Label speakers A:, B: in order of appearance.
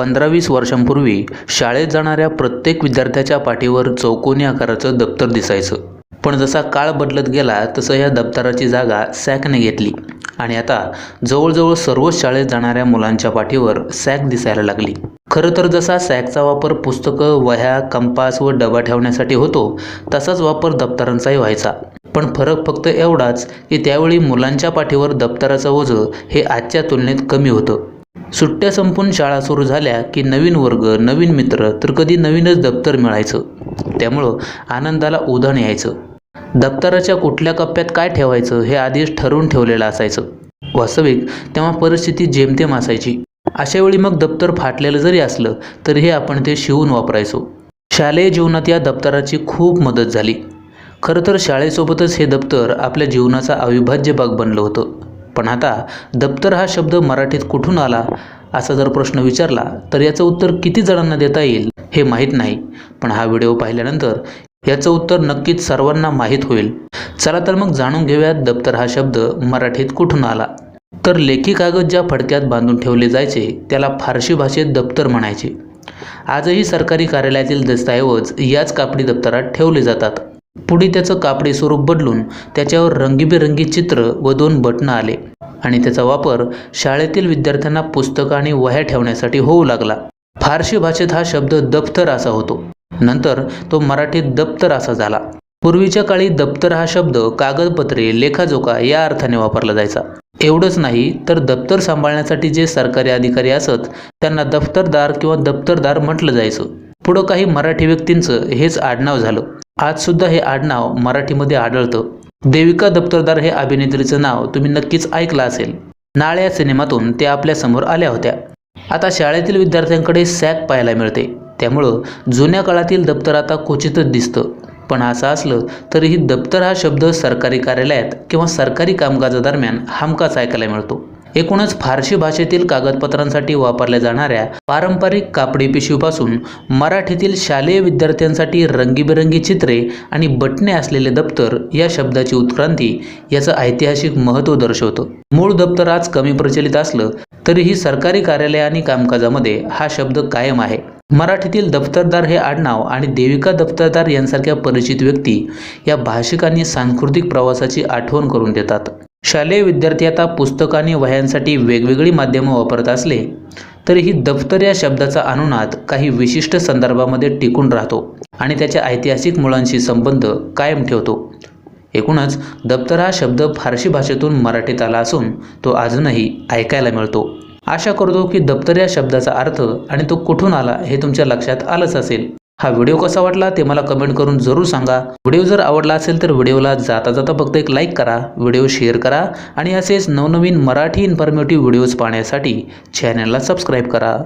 A: पंधरा वीस वर्षांपूर्वी शाळेत जाणाऱ्या प्रत्येक विद्यार्थ्याच्या पाठीवर चौकोनी आकाराचं दप्तर दिसायचं. पण जसा काळ बदलत गेला तसं या दप्तराची जागा सॅकने घेतली. आणि आता जवळजवळ सर्वच शाळेत जाणाऱ्या मुलांच्या पाठीवर सॅक दिसायला लागली. खरं तर जसा सॅकचा वापर पुस्तकं वह्या कंपास व डबा ठेवण्यासाठी होतो तसाच वापर दप्तरांचाही व्हायचा. पण फरक फक्त एवढाच की त्यावेळी मुलांच्या पाठीवर दप्तराचं ओझं हे आजच्या तुलनेत कमी होतं. सुट्ट्या संपून शाळा सुरू झाल्या की नवीन वर्ग नवीन मित्र तर कधी नवीनच दप्तर मिळायचं. त्यामुळं आनंदाला उधाण यायचं. दप्तराच्या कुठल्या कप्प्यात काय ठेवायचं हे आधीच ठरवून ठेवलेलं असायचं. वास्तविक तेव्हा परिस्थिती जेमतेम असायची. अशावेळी मग दप्तर फाटलेलं जरी असलं तरीही आपण ते शिवून वापरायचो. शालेय जीवनात या दप्तराची खूप मदत झाली. खरं तर शाळेसोबतच हे दप्तर आपल्या जीवनाचा अविभाज्य भाग बनलं होतं. पण आता दप्तर हा शब्द मराठीत कुठून आला? असा जर प्रश्न विचारला तर याचं उत्तर किती जणांना देता येईल हे माहीत नाही. पण हा व्हिडिओ पाहिल्यानंतर याचं उत्तर नक्कीच सर्वांना माहीत होईल. चला तर मग जाणून घेऊयात दप्तर हा शब्द मराठीत कुठून आला. तर लेखी कागद ज्या फडक्यात बांधून ठेवले जायचे त्याला फारशी भाषेत दप्तर म्हणायचे. आजही सरकारी कार्यालयातील दस्तऐवज याच कापडी दप्तरात ठेवले जातात. पुढे त्याचं कापडी स्वरूप बदलून त्याच्यावर रंगीबेरंगी चित्र व दोन बटणं आले. आणि त्याचा वापर शाळेतील विद्यार्थ्यांना पुस्तकं आणि वह्या ठेवण्यासाठी होऊ लागला. फारशी भाषेत हा शब्द दप्तर असा होतो. नंतर तो मराठीत दप्तर असा झाला. पूर्वीच्या काळी दप्तर हा शब्द कागदपत्रे लेखाजोखा या अर्थाने वापरला जायचा. एवढंच नाही तर दप्तर सांभाळण्यासाठी जे सरकारी अधिकारी असत त्यांना दफ्तरदार किंवा दप्तरदार म्हटलं जायचं. पुढं काही मराठी व्यक्तींचं हेच आडनाव झालं. आजसुद्धा हे आडनाव मराठीमध्ये आढळतं. देविका दप्तरदार हे अभिनेत्रीचं नाव तुम्ही नक्कीच ऐकलं असेल. नाळ या सिनेमातून ते आपल्यासमोर आल्या होत्या. आता शाळेतील विद्यार्थ्यांकडे सॅक पाहायला मिळते. त्यामुळं जुन्या काळातील दप्तर आता क्वचितच दिसतं. पण असं असलं तरीही दप्तर हा शब्द सरकारी कार्यालयात किंवा सरकारी कामकाजादरम्यान हमखास ऐकायला मिळतो. एकूणच फारशी भाषेतील कागदपत्रांसाठी वापरल्या जाणाऱ्या पारंपरिक कापडी पिशवीपासून मराठीतील शालेय विद्यार्थ्यांसाठी रंगीबेरंगी चित्रे आणि बटणे असलेले दप्तर या शब्दाची उत्क्रांती याचं ऐतिहासिक महत्त्व दर्शवतं. मूळ दप्तर आज कमी प्रचलित असलं तरीही सरकारी कार्यालय आणि कामकाजामध्ये हा शब्द कायम आहे. मराठीतील दफ्तरदार हे आडनाव आणि देविका दफ्तरदार यांसारख्या परिचित व्यक्ती या भाषिकांनी सांस्कृतिक प्रवासाची आठवण करून देतात. शालेय विद्यार्थी आता पुस्तक आणि वह्यांसाठी वेगवेगळी माध्यमं वापरत असले तरीही दफ्तर या शब्दाचा अनुनाद काही विशिष्ट संदर्भामध्ये टिकून राहतो आणि त्याच्या ऐतिहासिक मुळांशी संबंध कायम ठेवतो. एकूणच दप्तर हा शब्द फारशी भाषेतून मराठीत आला असून तो अजूनही ऐकायला मिळतो. आशा करतो की दप्तर या शब्दाचा अर्थ आणि तो कुठून आला हे तुमच्या लक्षात आलंच असेल. हा व्हिडिओ कसा वाटला ते मला कमेंट करून जरूर सांगा. व्हिडिओ जर आवडला असेल तर व्हिडिओला जाता जाता फक्त एक लाईक करा व्हिडिओ शेअर करा आणि असेच नवनवीन मराठी इन्फॉर्मेटिव्ह व्हिडिओज पाहण्यासाठी चॅनलला सबस्क्राईब करा.